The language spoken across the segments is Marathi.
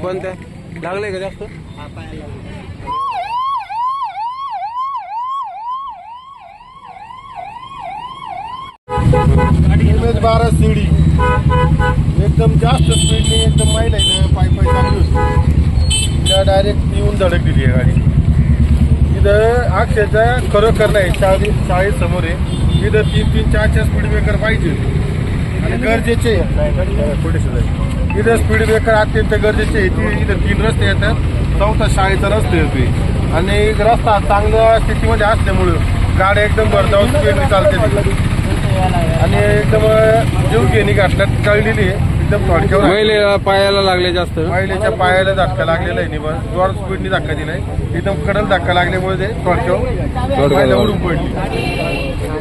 कोणत्या लागले का जास्त? बारा सीडी. एकदम जास्त स्पीडने एकदम माहीत आहे ना पाय पाय चालू त्या डायरेक्ट येऊन धडकलेली आहे गाडी. इथं अक्षरच्या खरोखर नाही चाळी चाळीस समोर आहे. इथं तीन तीन चार चार स्पीड ब्रेकर पाहिजे आणि गरजेचे. इथं स्पीड ब्रेकर अत्यंत गरजेचे आहे. ती इथं तीन रस्ते येतात. चौथा शाळेचा रस्ता येतोय आणि रस्ता चांगल्या स्थितीमध्ये असल्यामुळं गाड्या एकदम भरधाव स्पीडने चालते आणि एकदम जीव घेणी घातल्यात कळलेली आहे. एकदम थोडक्यावर. महिलेला पायाला लागले जास्त. महिलेच्या पायाला धक्का लागलेला आहे निबा जोर स्पीडने धक्का दिलाय. एकदम कडल धक्का लागल्यामुळे ते थोडक्यावर महिला उडून पडली.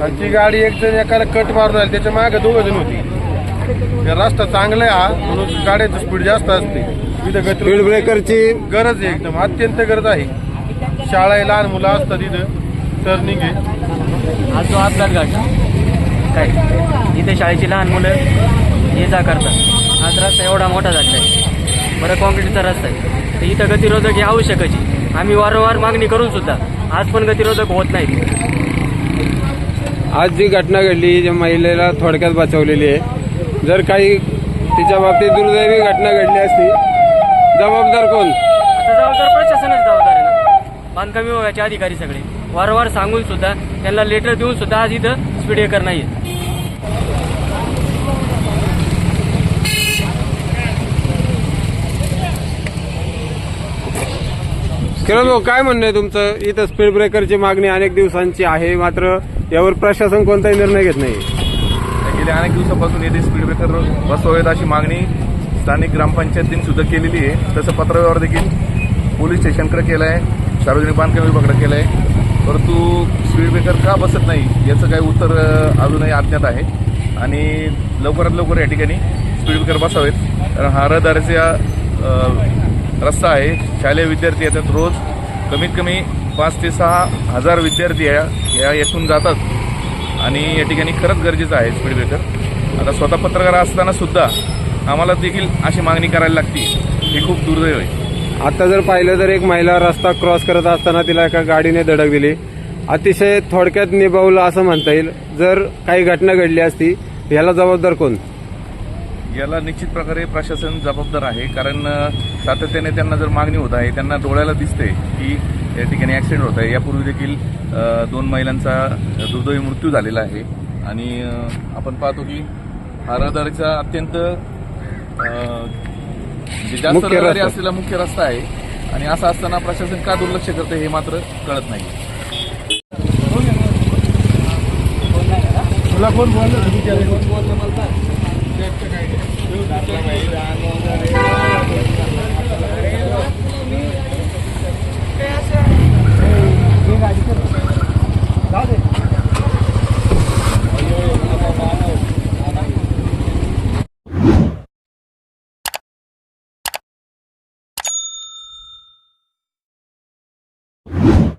आणि ती गाडी एक जण एकाला कट मारून आली. त्याच्यामागे दोघ जण होती. ते रस्ता चांगला आहे हा म्हणून गाड्याची स्पीड जास्त असते. इथं स्पीड गती ब्रेकरची गरज आहे एकदम. अत्यंत गरज आहे. शाळा आहे लहान मुलं असतात इथं. टर्निंग आहे आज जो अपघात घडला काय? इथे शाळेची लहान मुलं ये जा करतात. आज रस्ता एवढा मोठा झाला आहे. बरं कॉन्क्रीटचा रस्ता आहे. तर इथं गतिरोधक हे आवश्यकच आम्ही वारंवार मागणी करून सुद्धा आज पण गतिरोधक होत नाही आज जी घटना घडली ज्या महिलेला थोडक्यात बचावलेली आहे जर काही तिच्या बाबतीत दुर्दैवी घटना घडली असती जबाबदार कोण? जबाबदार प्रशासनच जबाबदार आहे ना. बांधकाम विभागाचे अधिकारी सगळे. वारंवार सांगून सुद्धा त्यांना लेटर देऊन सुद्धा आज इथं स्पीड ब्रेकर नाही किरण भाऊ काय म्हणणं आहे तुमचं? इथं स्पीड ब्रेकरची मागणी अनेक दिवसांची आहे मात्र यावर प्रशासन कोणताही निर्णय घेत नाही. गेल्या अनेक दिवसापासून येथे स्पीड ब्रेकर बसवावेत अशी मागणी स्थानिक ग्रामपंचायतीने सुद्धा केलेली आहे. तसं पत्रव्यवहार देखील पोलीस स्टेशनकडे केलं आहे सार्वजनिक बांधकाम विभागाकडे केलं आहे परंतु स्पीड ब्रेकर का बसत नाही याचं काही उत्तर अजूनही अज्ञात आहे. आणि लवकरात लवकर या ठिकाणी स्पीड ब्रेकर बसावेत. कारण हा रहदारीचा रस्ता आहे. शालेय विद्यार्थी येतात रोज. कमीत कमी पाच ते सहा हजार विद्यार्थी या या येथून जातात. आणि या ठिकाणी खरंच गरजेचं आहे स्पीड ब्रेकर आता स्वतः पत्रकार असताना सुद्धा आम्हाला देखील अशी मागणी करायला लागते. ही खूप दुर्दैव आहे. आता जर पाहिलं तर एक महिला रस्ता क्रॉस करत असताना तिला एका गाडीने धडक दिली. अतिशय थोडक्यात निभावलं असं म्हणता येईल. जर काही घटना घडली असती याला जबाबदार कोण? याला निश्चित प्रकारे प्रशासन जबाबदार आहे कारण सातत्याने त्यांना जर मागणी होत आहे त्यांना डोळ्याला दिसते की या ठिकाणी ॲक्सिडेंट होत आहे. यापूर्वी देखील दोन महिलांचा दुर्दैवी मृत्यू झालेला आहे. आणि आपण पाहतो की हा रहदारीचा अत्यंत म्हणजे जास्त मुख्य रहदारी. असलेला मुख्य रस्ता आहे. आणि असं असताना प्रशासन का दुर्लक्ष करते हे मात्र कळत नाही. तुला कोण बोललं Apa?